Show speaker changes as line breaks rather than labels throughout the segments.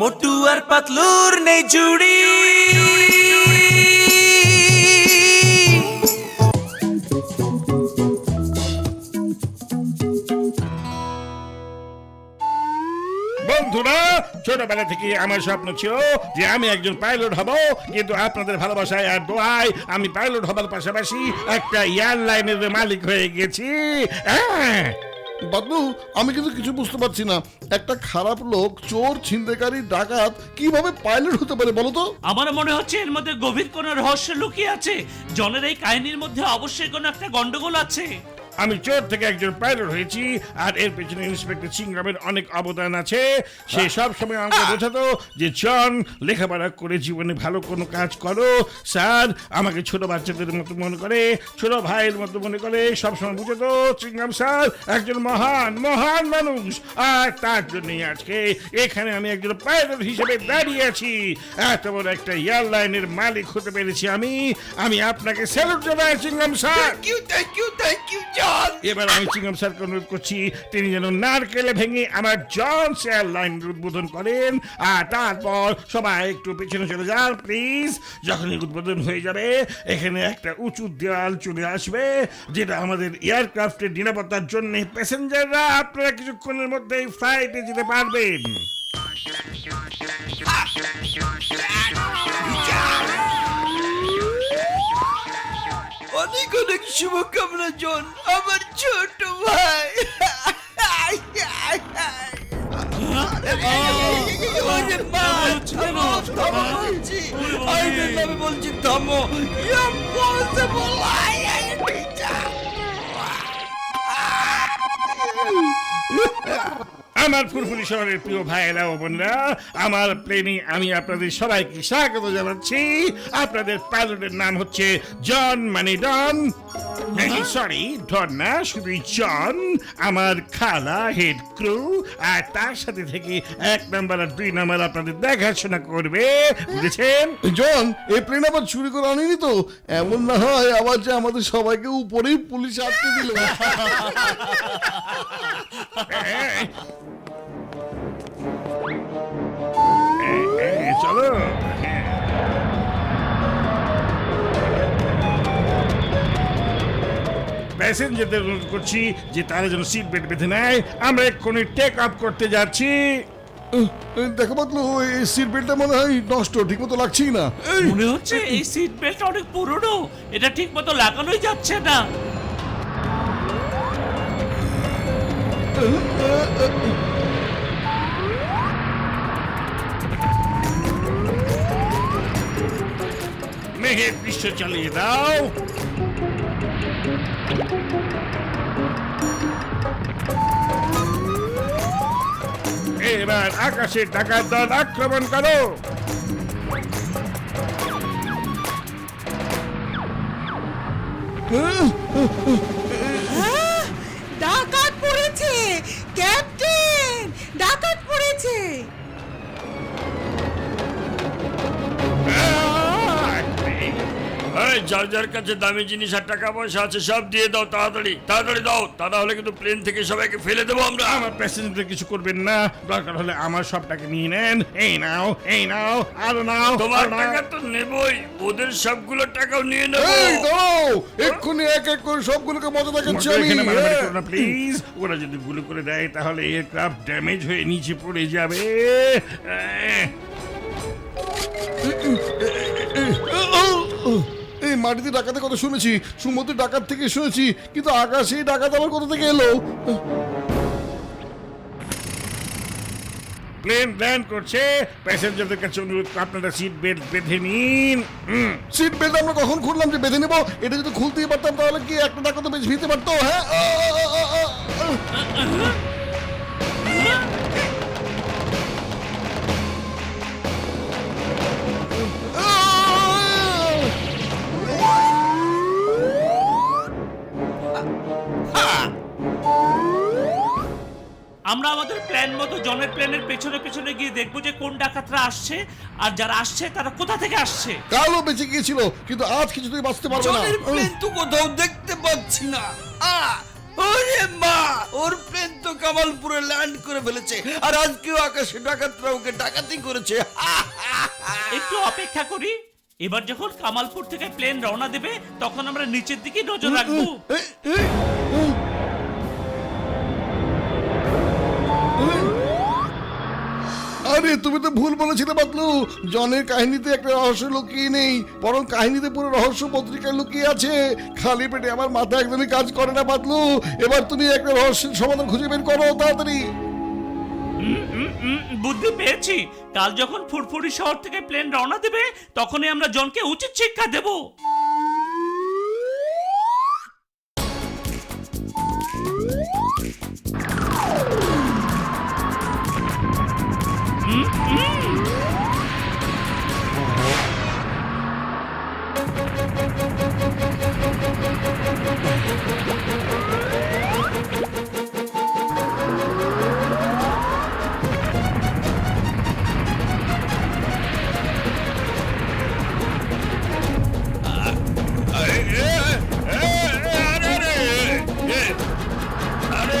মোটু আর পাতলুর নেই জুড়ি।
ছোটবেলা থেকে আমার স্বপ্ন ছিল যে আমি একজন পাইলট হব, কিন্তু আপনাদের ভালোবাসায় আর দোয়ায় আমি পাইলট হবার পাশাপাশি একটা এয়ারলাইনের মালিক হয়ে গেছি। হ্যাঁ
বাবলু আমি কিন্তু কিছু বুঝতে পারছি না। একটা খারাপ লোক, চোর, ছিনতাইকারী, ডাকাত, কীভাবে পাইলট হতে পারে বলো তো?
আমার মনে হচ্ছে এর মধ্যে গভীর কোনো রহস্য লুকিয়ে আছে। জনের এই কাহিনীর মধ্যে অবশ্যই কোনো একটা গন্ডগোল আছে।
আমি চোর থেকে একজন পাইলট হয়েছি আর এর পেছনে ইন্সপেক্টর সিংরামের অনেক অবদান আছে। সে সব সময় আমাকে বোঝাতো যে জন লেখাপড়া করে জীবনে ভালো কোনো কাজ করো। স্যার আমাকে ছোট বাচ্চাদের মতো মনে করে ছোট ভাইয়ের মতো মনে করে। সবসময় বুঝাতো সিংরাম স্যার একজন মহান মহান মানুষ। আর তার জন্যই আজকে এখানে আমি একজন পাইলট হিসেবে দাঁড়িয়ে আছি। এত বড় একটা এয়ারলাইনের মালিক হতে পেরেছি আমি। আমি আপনাকে স্যালুট জানাই সিংরাম sir.
You thank you thank you
এবার আমি চিংগাম স্যারকে অনুরোধ করছি তিনি যেন নারকেলে ভেঙে আমার জন এয়ারলাইন উদ্বোধন করেন। আর তারপর সবাই একটু পেছনে চলে যান প্লিজ যখনই উদ্বোধন হয়ে যাবে এখানে একটা উঁচু দেওয়াল চলে আসবে যেটা আমাদের এয়ারক্রাফটের নিরাপত্তার জন্য প্যাসেঞ্জাররা আপনারা কিছুক্ষণের মধ্যেই ফ্লাইটে যেতে পারবেন।
অনেক অনেক শুভকামনা জন। আমার ছোট ভাই। বলছি।
আমার ফুরফুরি শহরের প্রিয় ভাইয়েরা ও বোনরা আমার প্লেনে আমি আপনাদের সবাইকে স্বাগত জানাচ্ছি। আপনাদের পাইলটের নাম হচ্ছে জন মানে ডন। সরি ডন না শুধু জন আমার খালা হেড ক্রু আর তার সাথে থেকে এক নাম্বার আর দুই নাম্বার আপনাদের দেখাশোনা করবে বুঝেছেন?
জন এই প্লেন আবার চুরি করে আনিনি তো? এমন না হয় আবার যে আমাদের সবাইকে উপরেই পুলিশ আটকে দিল।
চলো। প্যাসেঞ্জারদের অনুরোধ করছি যে তারা যেন সিট বেল্ট বেঁধে নেয়। আমরা এক্ষুনি টেক আপ করতে যাচ্ছি।
দেখো বাতলু এই সিট বেল্টটা মনে হয় নষ্ট ঠিক মতো লাগছেই না।
মনে হচ্ছে এই সিট বেল্ট অনেক পুরনো এটা ঠিক মতো লাগানোই যাচ্ছে না।
মেঘের বিশ্ব চালিয়ে দাও। এবার আকাশে ডাকাত দল আক্রমণ করো।
ডাকাত
এই যার যার কাছে দামি জিনিস আর টাকা পয়সা আছে সব দিয়ে দাও তাড়াতাড়ি তাড়াতাড়ি দাও তা না হলে কিন্তু প্লেন থেকে সবাইকে ফেলে দেবো আমরা
আমার প্যাসেঞ্জার কিছু করবেন না দরকার হলে আমার সবটাকে নিয়ে নেন এই নাও এই নাও আরও নাও
তোমার
নাও।
টাকা তো নেবই ওদের সবগুলো টাকাও নিয়ে নেব
এই দাঁড়াও এক্ষুনি এক এক করে সবগুলোকে মজা দেখাচ্ছি আমি
এখানে মারামারি
হ্যাঁ।
করো না প্লিজ ওরা যদি গুলি করে দেয় তাহলে এয়ারক্রাফট ড্যামেজ হয়ে নিচে পড়ে যাবে আহ,
এই মাটিতে ডাকাতের কথা শুনেছি সমুদ্রে ডাকাত থেকে শুনেছি কিন্তু আকাশে ডাকাত আবার কোথা থেকে এলো।
প্লেন ল্যান্ড করছে প্যাসেঞ্জারদের কাছে অনুরোধ আপনারা সিট বেল্ট বেঁধে নিন।
সিট বেল্ট আমরা কখন খুললাম যে বেঁধে নেব? এটা যদি খুলতেই পারতাম তাহলে কি একটা ডাকাত বেশ ভিতে পারতো হ্যাঁ?
গিয়ে দেখব যে কোন ডাকাতরা আসছে আর যারা আসছে তারা কোথা থেকে আসছে?
কালও বেঁচে গিয়েছিল কিন্তু আজ কিছুতেই বাঁচতে পারবে না।
জনের প্লেন তো কোথাও দেখতে পাচ্ছি না। আ, ওরে মা ওর প্লেন তো কামালপুরে ল্যান্ড করে ফেলেছে আর আজকেও আকাশে ডাকাতরা ওকে ডাকাতি করেছে।
একটু অপেক্ষা করি। এবার যখন কামালপুর থেকে প্লেন রওনা দেবে তখন আমরা নিচের দিকে নজর রাখব।
এ, এ, এ। তুমি তো ভুল বলেছিলে বাতলু জনের কাহিনীতে একটা রহস্য লুকিয়ে নেই, বরং কাহিনীতে পুরো রহস্য পত্রিকায় লুকিয়ে আছে। খালি পেটে আমার মাথা একদমই কাজ করে না বাতলু এবার তুমি একটা রহস্যের সমাধান খুঁজে বের করো তাড়াতাড়ি।
বুদ্ধি পেয়েছি। কাল যখন ফুরফুরি শহর থেকে প্লেন রওনা দেবে, তখনই আমরা জনকে উচিত শিক্ষা দেব।
আরে এ, এ, এ, আরে, আরে,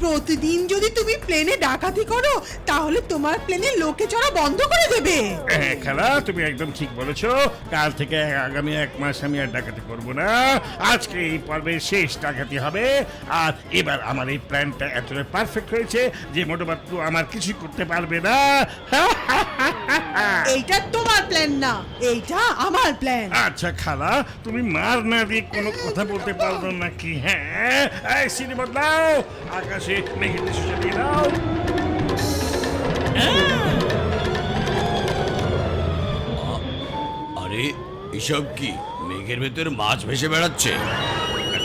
প্রতিদিন যদি তুমি প্লেনে ডাকাতি করো তাহলে তোমার প্লেনে লোকে চড়া বন্ধ করে দেবে।
হ্যাঁ খালা তুমি একদম ঠিক বলেছ। কাল থেকে আগামী এক মাস আমি আর ডাকাতি করব না। আজকে এই পর্বের শেষ ডাকাতি হবে। আর এবার আমার এই প্ল্যানটা এতটা পারফেক্ট হয়েছে যে মোটামুটি আমার কিছু করতে পারবে না।
এইটা তোমার প্ল্যান না এইটা আমার প্ল্যান
আচ্ছা খালা তুমি মার না দিয়ে কোনো কথা বলতে পারল নাকি? হ্যাঁ এই সিনে বদলাও। আকাশে মেঘের দৃশ্য চালিয়ে দাও
আরে এসব কি? মেঘের ভেতর মাছ ভেসে বেড়াচ্ছে?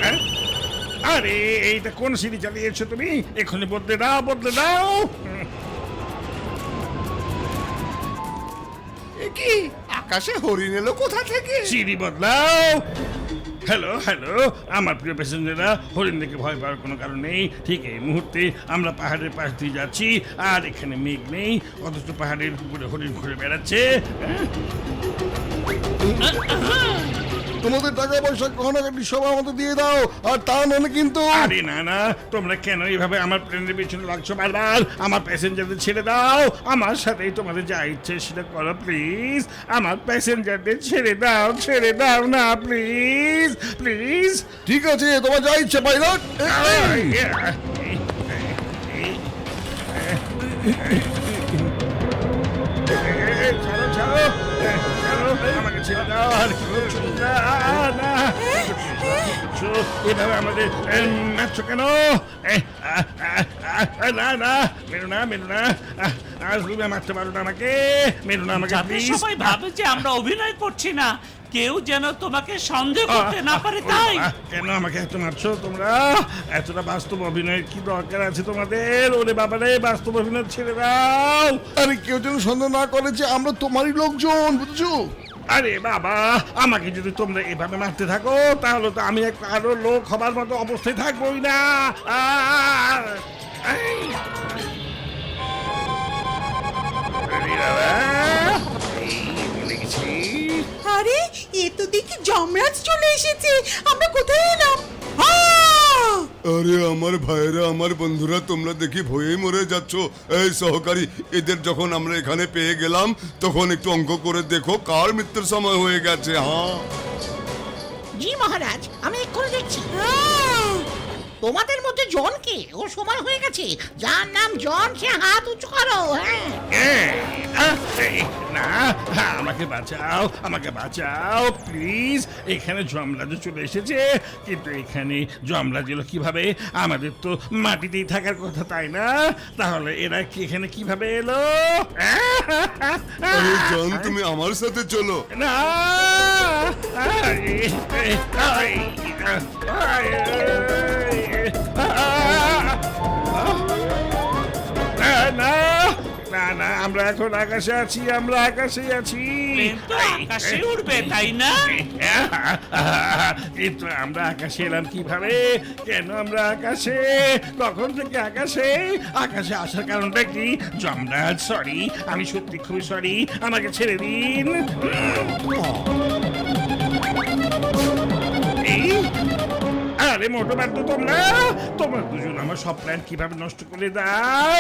হ্যাঁ? আরে এইটা কোন সিঁড়ি চালিয়েছো তুমি? এখনই বদলে দাও বদলে দাও।
কি? আকাশে হরিণ এলো কোথা থেকে?
সিঁড়ি বদলাও। হ্যালো হ্যালো আমার প্রিয় প্যাসেঞ্জাররা হরিণ দেখে ভয় পাওয়ার কোনো কারণ নেই। ঠিক এই মুহূর্তে আমরা পাহাড়ের পাশ দিয়ে যাচ্ছি, আর এখানে মেঘ নেই, অথচ পাহাড়ের উপরে হরিণ ঘুরে বেড়াচ্ছে। হ্যাঁ?
তোমাদের টাকা পয়সা গহনাগাটি সব আমাদের দিয়ে দাও আর তা নলে কিন্তু
আরে না না তোমরা কেন এইভাবে আমার প্লেনের পিছনে লাগছো বারবার আমার প্যাসেঞ্জারদের ছেড়ে দাও আমার সাথেই তোমাদের যা ইচ্ছে সেটা করো প্লিজ আমার প্যাসেঞ্জারদের ছেড়ে দাও ছেড়ে দাও না প্লিজ প্লিজ
ঠিক আছে তোমার যা ইচ্ছে পাইলট
ছাড়ো ছাড়ো ছাড়ো আমাকে ছেড়ে দাও আর না না এভাবে আমাদের কেন না না মেরো না মেরো না আ, আর তুমি মারতে পারো না আমাকে মেরো না আমাকে
যাতে সবাই ভাবে যে আমরা অভিনয় করছি না কেউ যেন তোমাকে সন্দেহ করতে না পারে তাই?
কেন আমাকে এত মারছো তোমরা? এতটা বাস্তব অভিনয়ের কি দরকার আছে তোমাদের? ওরে বাবারে বাস্তব অভিনয় ছেড়ে দাও।
আরে কেউ যেন সন্দেহ না করে যে আমরা তোমারই লোকজন বুঝছ?
আরে বাবা, আমাকে যদি তোমরা এভাবে মারতে থাকো, তাহলে তো আমি একটা আরও লোক হবার মতো অবস্থায় থাকবোই না। আরে,
এ তো দেখি যমরাজ চলে এসেছে। আমরা কোথায় এলাম!
আরে আমার ভাইরা আমার বন্ধুরা তোমরা দেখি ভয়ে মরে যাচ্ছ এই সহকারী এদের যখন আমরা এখানে পেয়ে গেলাম তখন একটু অঙ্ক করে দেখো কার মৃত্যুর সময় হয়ে গেছে হ্যাঁ
জি মহারাজ আমি এক্ষুনি দেখছি
আহ!
তোমাদের মধ্যে জন কে ও সময় হয়ে গেছে যার নাম জন সে হাত উঁচু করো হ্যাঁ
না হ্যাঁ, আমাকে বাঁচাও আমাকে বাঁচাও প্লিজ এখানে জমরাজ চলে এসেছে কিন্তু এখানে জমরাজ এলো কীভাবে আমাদের তো মাটিতেই থাকার কথা তাই না তাহলে এরা কি এখানে কীভাবে এলো
আরে জন তুমি আমার সাথে চলো
না আই, এই, আই, আই, আ, না না না না আমরা এখন আকাশে আছি আমরা আকাশে আছি।
প্লেন তো আকাশে উড়বে তাই না?
কিন্তু আমরা আকাশে এলাম কীভাবে? কেন আমরা আকাশে? কখন থেকে আকাশে? আকাশে আসার কারণটা কি? জমরাজ সরি আমি সত্যি খুবই সরি আমাকে ছেড়ে দিন। আরে মোটো তো তোমরা তোমরা দুজন আমার সব প্ল্যান কীভাবে নষ্ট করে দাও?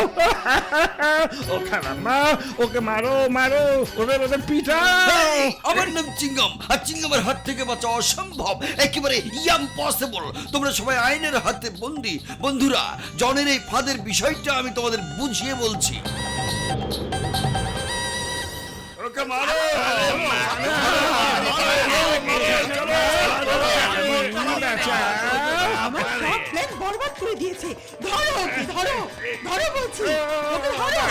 ও খালাম্মা ওকে মারো মারো ওদের ওদের পিঠাও
আমার নাম চিঙ্গম আর চিঙ্গমের হাত থেকে বাঁচা অসম্ভব একেবারে ইয়াম পসিবল তোমরা সবাই আইনের হাতে বন্দি। বন্ধুরা জনের এই ফাঁদের বিষয়টা আমি তোমাদের বুঝিয়ে বলছি।
ওকে মারো
করে দিয়েছে ধরো ওকে ধরো ধরো বলছি ওকে ধরো